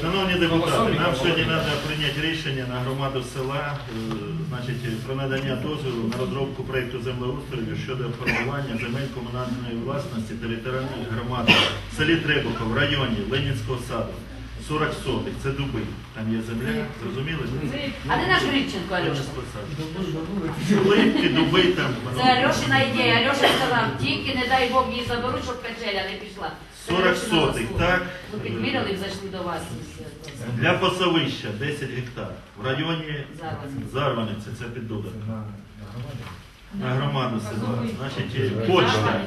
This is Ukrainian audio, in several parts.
Шановні депутати, нам сьогодні треба прийняти рішення на громаду села, е, значить, про надання дозволу на розробку проєкту землеустрою щодо формування земель комунальної власності територіальної громади в селі Требухов, в районі Ленінського саду. 40 сотих, це дуби. Там є земля, зрозуміли? А де наш Грибченко, Альоша? Липки, дуби там. Це Альошина ідея. Альоша сказав, тільки не дай Бог її заберуть, щоб качеля не пішла. Це 40 Альошина сотих, заслуга. так? Ну, підміряли і зайшли до вас. Для пасовища 10 гектар. В районі. Зарваниці, це під Дудом. На громаду села. Значить, почта.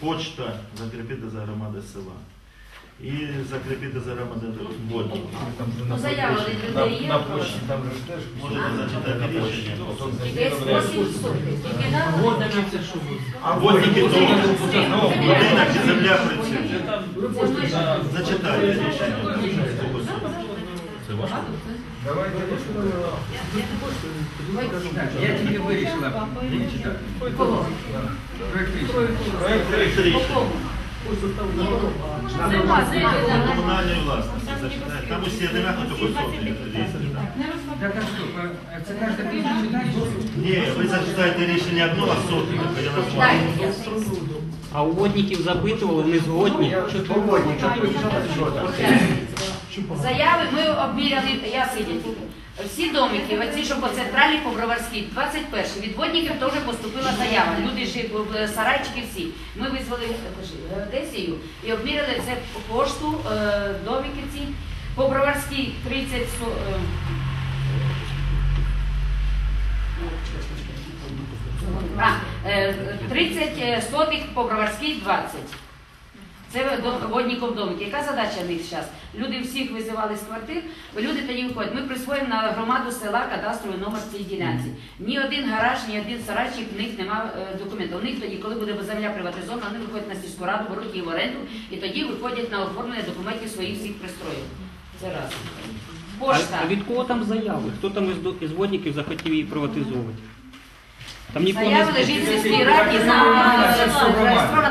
Почта закріпити за громади села. І закріпити за громади водні. Ну, заява від людей є. На почті там же теж Можете зачитати рішення. Десь 8 сотень. Тільки на А водники то будинок і земля працює. Зачитайте рішення. Давайте Я тільки вирішила. Проект рішення. Проект рішення. Комунальної власності. Там усі одинаково. Що, е, це кожен? Ні, а у водників запитували, вони згодні. Заяви ми обміряли, я сидя тільки. Всі домики, оці, що по центральній, по Броварській, 21 від водників теж поступила заява. Люди ж е, сарайчики всі. Ми визвали е, геодезію і обміряли це пошту, е, домики ці. По Броварській 30 со- е, е, 30 сотих по Броварській 20. Це до- водніков домики. Яка задача в них зараз? Люди всіх визивали з квартир, люди тоді виходять. Ми присвоїмо на громаду села кадастровий номер цієї ділянці. Ні один гараж, ні один сарайчик, в них немає документів. У них тоді, коли буде земля приватизована, вони виходять на сільську раду, беруть її в оренду і тоді виходять на оформлення документів своїх всіх пристроїв. Це раз. Пошта. а від кого там заяви? Хто там із, із водників захотів її приватизовувати? Там нікого Заяви лежить в сільській раді на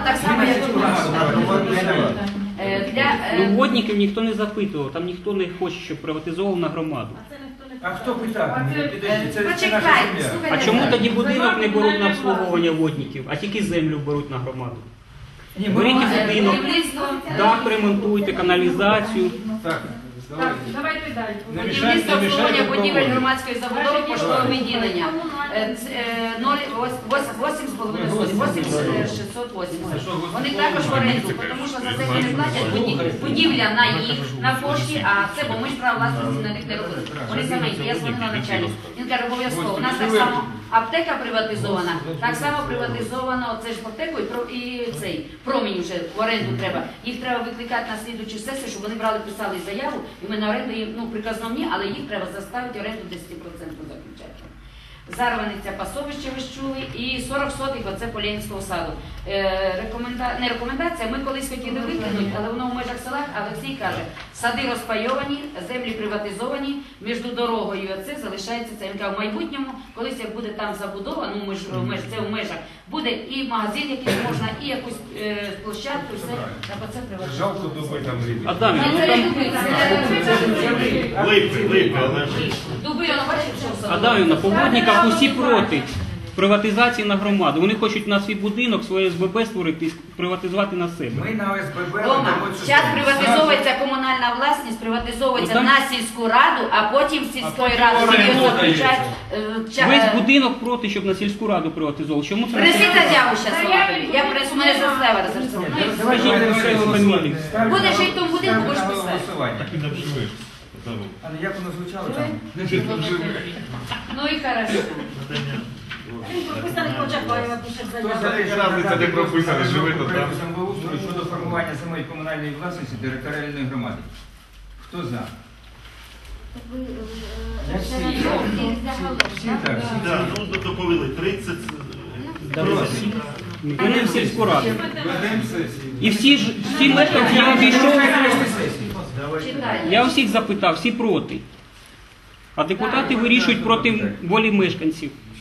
так само, як і у нас. Е, Для, Ну, е, водників ніхто не запитував, там ніхто не хоче, щоб приватизована громаду. А хто питав? мене? Підожди, це- це наша Почекайте, земля. слухайте. А чому тоді будинок не беруть на обслуговування водників, а тільки землю беруть на громаду? Беріть і будинок, дах ремонтуйте, каналізацію. Так, Так, давайте далі. Не мішайте, Будівництво не обслуговування мішайте будівель громадської забудови поштового відділення. Е, ц- е, ноль- ось- ось- восім з половиною сотень, восім е, шістсот вісімдесят. Вони також в оренду, тому що за землю не платять буді- будівля на їх, на пошті, а це, бо ми ж право власності на них не робили. Вони саменькі, я дзвонила начальнику. Він каже, обов'язково. У нас так само аптека приватизована, так само приватизовано це ж аптеку і, про- і цей промінь вже в оренду треба. Їх треба викликати на слідучу сесію, щоб вони брали, писали заяву, і ми на оренду їм, ну приказно ні, але їх треба заставити оренду 10% заключати. Зарваниця пасовище ви ж чули, і 40 сотих оце Полянського саду. Е, рекоменда... Не рекомендація, ми колись хотіли викинути, але воно в межах села, а Олексій каже, сади розпайовані, землі приватизовані, між дорогою оце залишається це. Він каже, в майбутньому, колись як буде там забудова, ну ми ж меж, це в межах, буде і магазин якийсь можна, і якусь е, площадку, все, так оце приватизовано. Жалко дуби там різні. Адам, Ну, ну це там Липи, липи, але ж дуби, воно бачите, що в саду? Адамівна, по водниках усі проти приватизації на громаду. Вони хочуть на свій будинок, своє СББ створити, і приватизувати на себе. Ми на ОСББ Рома, цю зараз землю. приватизовується комунальна власність, приватизовується Ну, там- на сільську раду, а потім сільської ради собі заключають. е, ча- Весь е, будинок проти, щоб на сільську раду приватизовували. Чому це не Принеси заяву зараз, я принесу мене за себе розрисовую. Скажіть мені все його фамілію. Будеш жити в тому будинку, будеш Ставимо на писати. голосування. А ну, як воно звучало там? Ну і хорошо. Прописаний Кочакаєва пише заяву. за те, що тут, проект щодо формування самої комунальної власності територіальної громади. Хто за? Всі так, всі Да, ну доповіли 30. Проти. Вони сільську раду. Ведемо сесію. І всі ж всі мешканці я обійшов. Я усіх запитав, всі проти. А депутати вирішують проти волі мешканців.